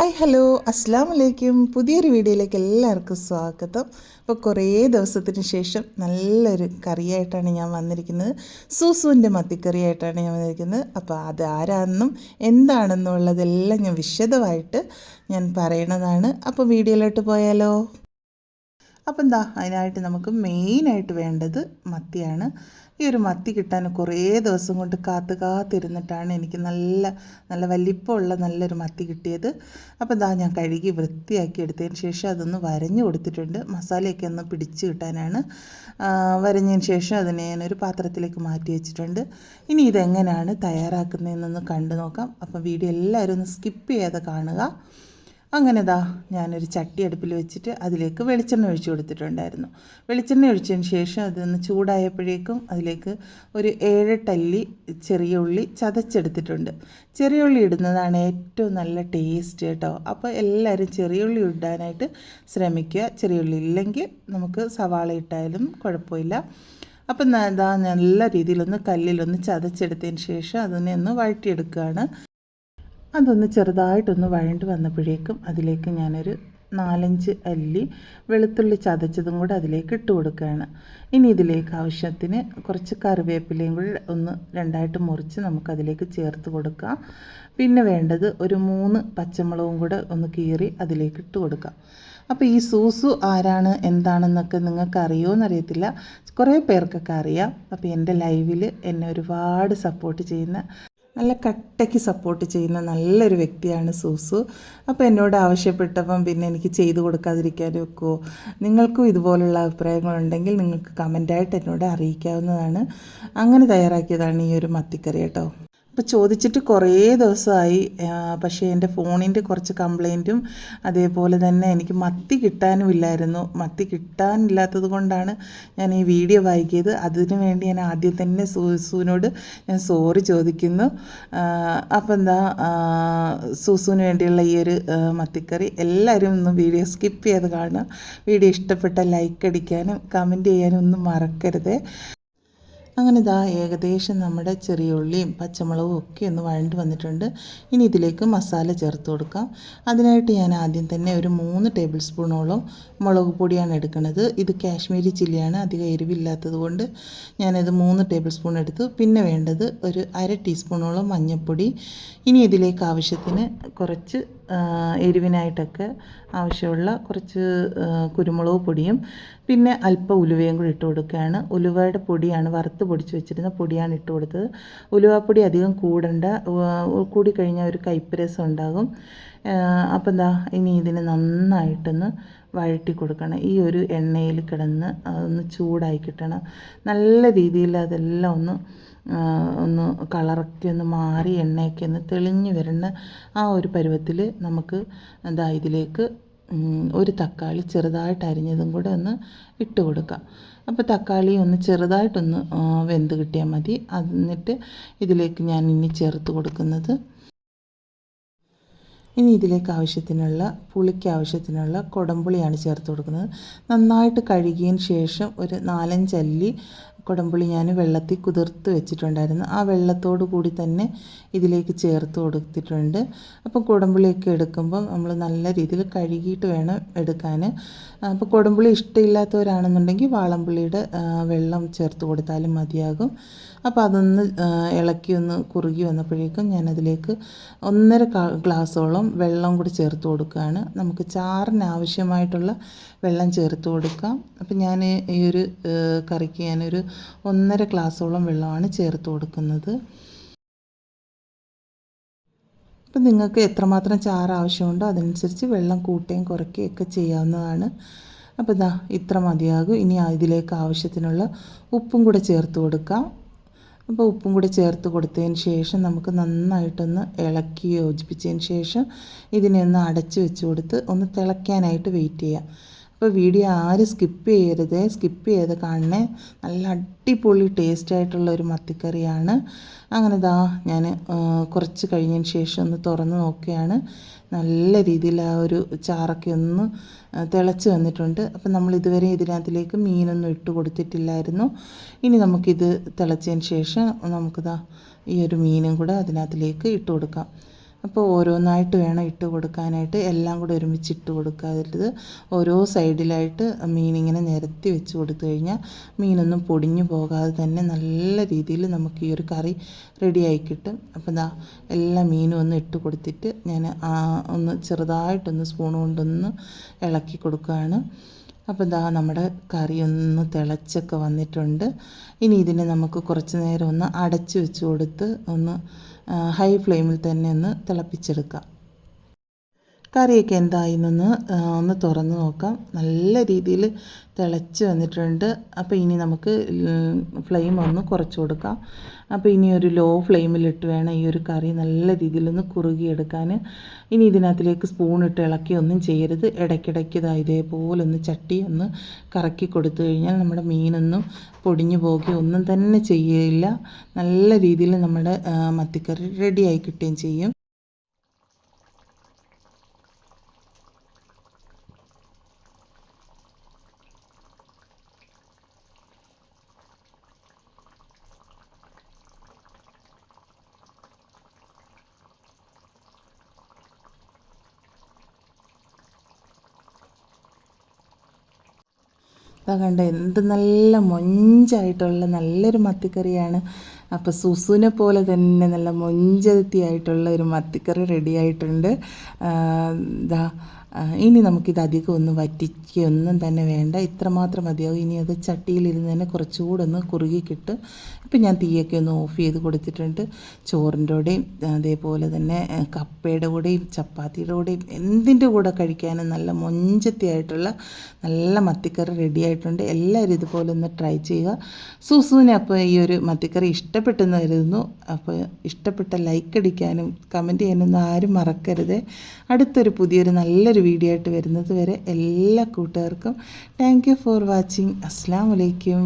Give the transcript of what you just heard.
Hi hello. അസ്സാം വലൈക്കും പുതിയൊരു വീഡിയോയിലേക്ക് എല്ലാവർക്കും സ്വാഗതം. അപ്പോൾ കുറേ ദിവസത്തിന് ശേഷം നല്ലൊരു കറിയായിട്ടാണ് ഞാൻ വന്നിരിക്കുന്നത്. സൂസുവിന്റെ മത്തിക്കറിയായിട്ടാണ് ഞാൻ വന്നിരിക്കുന്നത്. അപ്പോൾ അത് ആരാണെന്നും എന്താണെന്നുള്ളതെല്ലാം ഞാൻ വിശദമായിട്ട് ഞാൻ പറയണതാണ്. അപ്പോൾ വീഡിയോയിലോട്ട് പോയാലോ? അപ്പം എന്താ അതിനായിട്ട് നമുക്ക് മെയിനായിട്ട് വേണ്ടത് മത്തിയാണ്. ഈ ഒരു മത്തി കിട്ടാൻ കുറേ ദിവസം കൊണ്ട് കാത്തു കാത്തിരുന്നിട്ടാണ് എനിക്ക് നല്ല നല്ല വലിപ്പമുള്ള നല്ലൊരു മത്തി കിട്ടിയത്. അപ്പോൾ എന്താ ഞാൻ കഴുകി വൃത്തിയാക്കി എടുത്തതിന് ശേഷം അതൊന്ന് വരഞ്ഞു കൊടുത്തിട്ടുണ്ട്. മസാലയൊക്കെ ഒന്ന് പിടിച്ച് കിട്ടാനാണ്. വരഞ്ഞതിന് ശേഷം അതിനെ ഞാനൊരു പാത്രത്തിലേക്ക് മാറ്റി വെച്ചിട്ടുണ്ട്. ഇനി ഇതെങ്ങനെയാണ് തയ്യാറാക്കുന്നതെന്നൊന്ന് കണ്ടു നോക്കാം. അപ്പോൾ വീഡിയോ എല്ലാവരും ഒന്ന് സ്കിപ്പ് ചെയ്യാതെ കാണുക. അങ്ങനെ ദാ ഞാനൊരു ചട്ടി അടുപ്പിൽ വെച്ചിട്ട് അതിലേക്ക് വെളിച്ചെണ്ണ ഒഴിച്ചു കൊടുത്തിട്ടുണ്ടായിരുന്നു. വെളിച്ചെണ്ണ ഒഴിച്ചതിന് ശേഷം അതൊന്ന് ചൂടായപ്പോഴേക്കും അതിലേക്ക് ഒരു ഏഴ് ടല്ലി ചെറിയ ഉള്ളി ചതച്ചെടുത്തിട്ടുണ്ട്. ചെറിയ ഉള്ളി ഇടുന്നതാണ് ഏറ്റവും നല്ല ടേസ്റ്റ് കേട്ടോ. അപ്പോൾ എല്ലാവരും ചെറിയ ഉള്ളി ഇടാനായിട്ട് ശ്രമിക്കുക. ചെറിയ ഉള്ളി ഇല്ലെങ്കിൽ നമുക്ക് സവാള ഇട്ടാലും കുഴപ്പമില്ല. അപ്പം ഇതാ നല്ല രീതിയിലൊന്ന് കല്ലിലൊന്ന് ചതച്ചെടുത്തതിന് ശേഷം അതിനെ ഒന്ന് വഴറ്റിയെടുക്കുകയാണ്. അതൊന്ന് ചെറുതായിട്ടൊന്ന് വഴണ്ട് വന്നപ്പോഴേക്കും അതിലേക്ക് ഞാനൊരു നാലഞ്ച് അല്ലി വെളുത്തുള്ളി ചതച്ചതും കൂടെ അതിലേക്ക് ഇട്ട് കൊടുക്കുകയാണ്. ഇനി ഇതിലേക്ക് ആവശ്യത്തിന് കുറച്ച് കറിവേപ്പിലയും കൂടി ഒന്ന് രണ്ടായിട്ട് മുറിച്ച് നമുക്കതിലേക്ക് ചേർത്ത് കൊടുക്കാം. പിന്നെ വേണ്ടത് ഒരു മൂന്ന് പച്ചമുളകും കൂടെ ഒന്ന് കീറി അതിലേക്ക് ഇട്ട് കൊടുക്കാം. അപ്പോൾ ഈ സൂസു ആരാണ് എന്താണെന്നൊക്കെ നിങ്ങൾക്ക് അറിയുമോ എന്നറിയത്തില്ല കുറേ പേർക്കൊക്കെ അറിയാം. അപ്പോൾ എന്റെ ലൈവിൽ എന്നെ ഒരുപാട് സപ്പോർട്ട് ചെയ്യുന്ന നല്ല കട്ടയ്ക്ക് സപ്പോർട്ട് ചെയ്യുന്ന നല്ലൊരു വ്യക്തിയാണ് സൂസു. അപ്പോൾ എന്നോട് ആവശ്യപ്പെട്ടപ്പം പിന്നെ എനിക്ക് ചെയ്തു കൊടുക്കാതിരിക്കാനും ഒക്കുമോ നിങ്ങൾക്കും ഇതുപോലുള്ള അഭിപ്രായങ്ങളുണ്ടെങ്കിൽ നിങ്ങൾക്ക് കമന്റായിട്ട് എന്നോട് അറിയിക്കാവുന്നതാണ്. അങ്ങനെ തയ്യാറാക്കിയതാണ് ഈ ഒരു മത്തിക്കറി കേട്ടോ. അപ്പോൾ ചോദിച്ചിട്ട് കുറേ ദിവസമായി പക്ഷേ എന്റെ ഫോണിന്റെ കുറച്ച് കംപ്ലൈന്റും അതേപോലെ തന്നെ എനിക്ക് മത്തി കിട്ടാനുമില്ലായിരുന്നു. മത്തി കിട്ടാനില്ലാത്തത് കൊണ്ടാണ് ഞാൻ ഈ വീഡിയോ വായിക്കിയത്. അതിനു വേണ്ടി ഞാൻ ആദ്യം തന്നെ സൂസുവിനോട് ഞാൻ സോറി ചോദിക്കുന്നു. അപ്പോൾ എന്താ സൂസുവിന് വേണ്ടിയുള്ള ഈ ഒരു മത്തിക്കറി എല്ലാവരും ഒന്ന് വീഡിയോ സ്കിപ്പ് ചെയ്ത് കാണുക. വീഡിയോ ഇഷ്ടപ്പെട്ട ലൈക്ക് അടിക്കാനും കമന്റ് ചെയ്യാനും ഒന്നും മറക്കരുത്. അങ്ങനെ ഇതാ ഏകദേശം നമ്മുടെ ചെറിയ ഉള്ളിയും പച്ചമുളകും ഒക്കെ ഒന്ന് വഴണ്ട് വന്നിട്ടുണ്ട്. ഇനി ഇതിലേക്ക് മസാല ചേർത്ത് കൊടുക്കാം. അതിനായിട്ട് ഞാൻ ആദ്യം തന്നെ ഒരു മൂന്ന് ടേബിൾ സ്പൂണോളം മുളക് പൊടിയാണ് എടുക്കുന്നത്. ഇത് കാശ്മീരി ചില്ലിയാണ് അധികം എരിവില്ലാത്തത് കൊണ്ട് ഞാനത് മൂന്ന് ടേബിൾ സ്പൂൺ എടുത്തു. പിന്നെ വേണ്ടത് ഒരു അര ടീസ്പൂണോളം മഞ്ഞൾപ്പൊടി. ഇനി ഇതിലേക്ക് ആവശ്യത്തിന് കുറച്ച് എരിവിനായിട്ടൊക്കെ ആവശ്യമുള്ള കുറച്ച് കുരുമുളക് പൊടിയും പിന്നെ അല്പം ഉലുവയും കൂടി ഇട്ട് കൊടുക്കുകയാണ്. ഉലുവയുടെ പൊടിയാണ് വറുത്ത് പൊടിച്ച് വെച്ചിരുന്ന പൊടിയാണ് ഇട്ട് കൊടുത്തത്. ഉലുവാപ്പൊടി അധികം കൂടണ്ട. കൂടിക്കഴിഞ്ഞാൽ ഒരു കൈപ്പരസം ഉണ്ടാകും. അപ്പം എന്താ ഇനി ഇതിനെ നന്നായിട്ടൊന്ന് വഴറ്റി കൊടുക്കണം. ഈ ഒരു എണ്ണയിൽ കിടന്ന് അതൊന്ന് ചൂടായി കിട്ടണം. നല്ല രീതിയിൽ അതെല്ലാം ഒന്ന് ഒന്ന് കളറൊക്കെ ഒന്ന് മാറി എണ്ണയൊക്കെ ഒന്ന് തെളിഞ്ഞു വരുന്ന ആ ഒരു പരുവത്തിൽ നമുക്ക് എന്താ ഇതിലേക്ക് ഒരു തക്കാളി ചെറുതായിട്ട് അരിഞ്ഞതും കൂടെ ഒന്ന് ഇട്ട് കൊടുക്കാം. അപ്പോൾ തക്കാളി ഒന്ന് ചെറുതായിട്ടൊന്ന് വെന്ത് കിട്ടിയാൽ മതി. എന്നിട്ട് ഇതിലേക്ക് ഞാൻ ഇനി ചേർത്ത് കൊടുക്കുന്നത് ഇനി ഇതിലേക്ക് ആവശ്യത്തിനുള്ള പുളിക്ക് ആവശ്യത്തിനുള്ള കുടംപുളിയാണ് ചേർത്ത് കൊടുക്കുന്നത്. നന്നായിട്ട് കഴുകിയതിന് ശേഷം ഒരു നാലഞ്ചല്ലി കുടംപുളി ഞാൻ വെള്ളത്തിൽ കുതിർത്ത് വെച്ചിട്ടുണ്ടായിരുന്നു. ആ വെള്ളത്തോടു കൂടി തന്നെ ഇതിലേക്ക് ചേർത്ത് കൊടുത്തിട്ടുണ്ട്. അപ്പോൾ കുടംപുളിയൊക്കെ എടുക്കുമ്പോൾ നമ്മൾ നല്ല രീതിയിൽ കഴുകിയിട്ട് വേണം എടുക്കാൻ. അപ്പോൾ കുടംപുളി ഇഷ്ടമില്ലാത്തവരാണെന്നുണ്ടെങ്കിൽ വാളംപുളിയുടെ വെള്ളം ചേർത്ത് കൊടുത്താലും മതിയാകും. അപ്പോൾ അതൊന്ന് ഇളക്കി ഒന്ന് കുറുകി വന്നപ്പോഴേക്കും ഞാനതിലേക്ക് ഒന്നര ഗ്ലാസ്സോളം വെള്ളം കൂടി ചേർത്ത് കൊടുക്കുകയാണ്. നമുക്ക് ചാറിന് ആവശ്യമായിട്ടുള്ള വെള്ളം ചേർത്ത് കൊടുക്കാം. അപ്പം ഞാൻ ഈ ഒരു കറിക്ക് ഞാനൊരു ഒന്നര ഗ്ലാസ്സോളം വെള്ളമാണ് ചേർത്ത് കൊടുക്കുന്നത്. അപ്പം നിങ്ങൾക്ക് എത്രമാത്രം ചാറ് ആവശ്യമുണ്ടോ അതനുസരിച്ച് വെള്ളം കൂട്ടുകയും കുറയ്ക്കുകയും ഒക്കെ ചെയ്യാവുന്നതാണ്. അപ്പോൾ ഇതാ ഇത്ര മതിയാകും. ഇനി ഇതിലേക്ക് ആവശ്യത്തിനുള്ള ഉപ്പും കൂടെ ചേർത്ത് കൊടുക്കാം. അപ്പോൾ ഉപ്പും കൂടി ചേർത്ത് കൊടുത്തതിന് ശേഷം നമുക്ക് നന്നായിട്ടൊന്ന് ഇളക്കി യോജിപ്പിച്ചതിന് ശേഷം ഇതിനെ ഒന്ന് അടച്ചു വെച്ച് കൊടുത്ത് ഒന്ന് തിളയ്ക്കാനായിട്ട് വെയിറ്റ് ചെയ്യാം അപ്പോൾ വീഡിയോ ആരും സ്കിപ്പ് ചെയ്യരുത്. സ്കിപ്പ് ചെയ്ത് കാണണേ. നല്ല അടിപൊളി ടേസ്റ്റ് ആയിട്ടുള്ള ഒരു മത്തിക്കറിയാണ്. അങ്ങനെ ഇതാ ഞാൻ കുറച്ച് കഴിഞ്ഞതിന് ശേഷം ഒന്ന് തുറന്ന് നോക്കുകയാണ് നല്ല രീതിയിൽ ആ ഒരു ചാറൊക്കെ ഒന്ന് തിളച്ച് വന്നിട്ടുണ്ട്. അപ്പം നമ്മൾ ഇതുവരെ ഇതിനകത്തിലേക്ക് മീനൊന്നും ഇട്ട് കൊടുത്തിട്ടില്ലായിരുന്നു. ഇനി നമുക്കിത് തിളച്ചതിന് ശേഷം നമുക്കിതാ ഈ ഒരു മീനും കൂടെ അതിനകത്തിലേക്ക് ഇട്ട് കൊടുക്കാം. അപ്പോൾ ഓരോന്നായിട്ട് വേണം ഇട്ട് കൊടുക്കാനായിട്ട്. എല്ലാം കൂടെ ഒരുമിച്ച് ഇട്ട് കൊടുക്കാതിട്ട് ഓരോ സൈഡിലായിട്ട് മീനിങ്ങനെ നിരത്തി വെച്ച് കൊടുത്തു കഴിഞ്ഞാൽ മീനൊന്നും പൊടിഞ്ഞു പോകാതെ തന്നെ നല്ല രീതിയിൽ നമുക്ക് ഈ ഒരു കറി റെഡിയായി കിട്ടും. അപ്പോൾ ദാ എല്ലാ മീനും ഒന്ന് ഇട്ട് കൊടുത്തിട്ട് ഞാൻ ഒന്ന് ചെറുതായിട്ടൊന്ന് സ്പൂൺ കൊണ്ടൊന്ന് ഇളക്കി കൊടുക്കുകയാണ്. അപ്പോൾ ഇതാ നമ്മുടെ കറി ഒന്ന് തിളച്ചൊക്കെ വന്നിട്ടുണ്ട്. ഇനി ഇതിനെ നമുക്ക് കുറച്ച് നേരം ഒന്ന് അടച്ച് വെച്ച് കൊടുത്ത് ഒന്ന് ഹൈ ഫ്ലെയിമിൽ തന്നെ ഒന്ന് തിളപ്പിച്ചെടുക്കാം. കറിയൊക്കെ എന്തായിന്നൊന്ന് ഒന്ന് തുറന്ന് നോക്കാം. നല്ല രീതിയിൽ തിളച്ച് വന്നിട്ടുണ്ട്. അപ്പോൾ ഇനി നമുക്ക് ഫ്ലെയിം ഒന്ന് കുറച്ച് കൊടുക്കാം. അപ്പോൾ ഇനി ഒരു ലോ ഫ്ലെയിമിലിട്ട് വേണം ഈ ഒരു കറി നല്ല രീതിയിലൊന്ന് കുറുകിയെടുക്കാൻ. ഇനി ഇതിനകത്തിലേക്ക് സ്പൂൺ ഇട്ട് ഇളക്കി ഒന്നും ചെയ്യരുത്. ഇടയ്ക്കിടയ്ക്ക് ഇതാ ഇതേപോലെ ഒന്ന് ചട്ടി ഒന്ന് കറക്കി കൊടുത്തു കഴിഞ്ഞാൽ നമ്മുടെ മീനൊന്നും പൊടിഞ്ഞു പോകുകയോ ഒന്നും തന്നെ ചെയ്യുകയില്ല നല്ല രീതിയിൽ നമ്മുടെ മത്തിക്കറി റെഡിയായി കിട്ടുകയും ചെയ്യും. ഇതാ കണ്ട എന്ത് നല്ല മൊഞ്ചായിട്ടുള്ള നല്ലൊരു മത്തിക്കറിയാണ്. അപ്പോൾ സുസുവിനെ പോലെ തന്നെ നല്ല മൊഞ്ചത്തിയായിട്ടുള്ള ഒരു മത്തിക്കറി റെഡി ആയിട്ടുണ്ട്. ഇതാ ഇനി നമുക്കിത് അധികം ഒന്നും വറ്റിക്കൊന്നും തന്നെ വേണ്ട. ഇത്രമാത്രം മതിയാവും. ഇനി അത് ചട്ടിയിലിരുന്ന് തന്നെ കുറച്ചുകൂടെ ഒന്ന് കുറുകി കിട്ടും ഇപ്പം ഞാൻ തീയൊക്കെ ഒന്ന് ഓഫ് ചെയ്ത് കൊടുത്തിട്ടുണ്ട്. ചോറിന്റെ കൂടെയും അതേപോലെ തന്നെ കപ്പയുടെ കൂടെയും ചപ്പാത്തിയുടെ കൂടെയും എന്തിന്റെ കൂടെ കഴിക്കാനും നല്ല മൊഞ്ചത്തിയായിട്ടുള്ള നല്ല മത്തിക്കറി റെഡി ആയിട്ടുണ്ട്. എല്ലാവരും ഇതുപോലെ ഒന്ന് ട്രൈ ചെയ്യുക. സൂസൂനെ അപ്പോൾ ഈ ഒരു മത്തിക്കറി ഇഷ്ടപ്പെട്ടെന്ന് കരുതുന്നു അപ്പോൾ ഇഷ്ടപ്പെട്ട ലൈക്ക് അടിക്കാനും കമന്റ് ചെയ്യാനൊന്നും ആരും മറക്കരുത്. അടുത്തൊരു പുതിയൊരു നല്ലൊരു വീഡിയോ ആയിട്ട് വരുന്നത് വരെ എല്ലാ കൂട്ടുകാർക്കും താങ്ക് ഫോർ വാച്ചിങ് അസ്സാം വലൈക്കും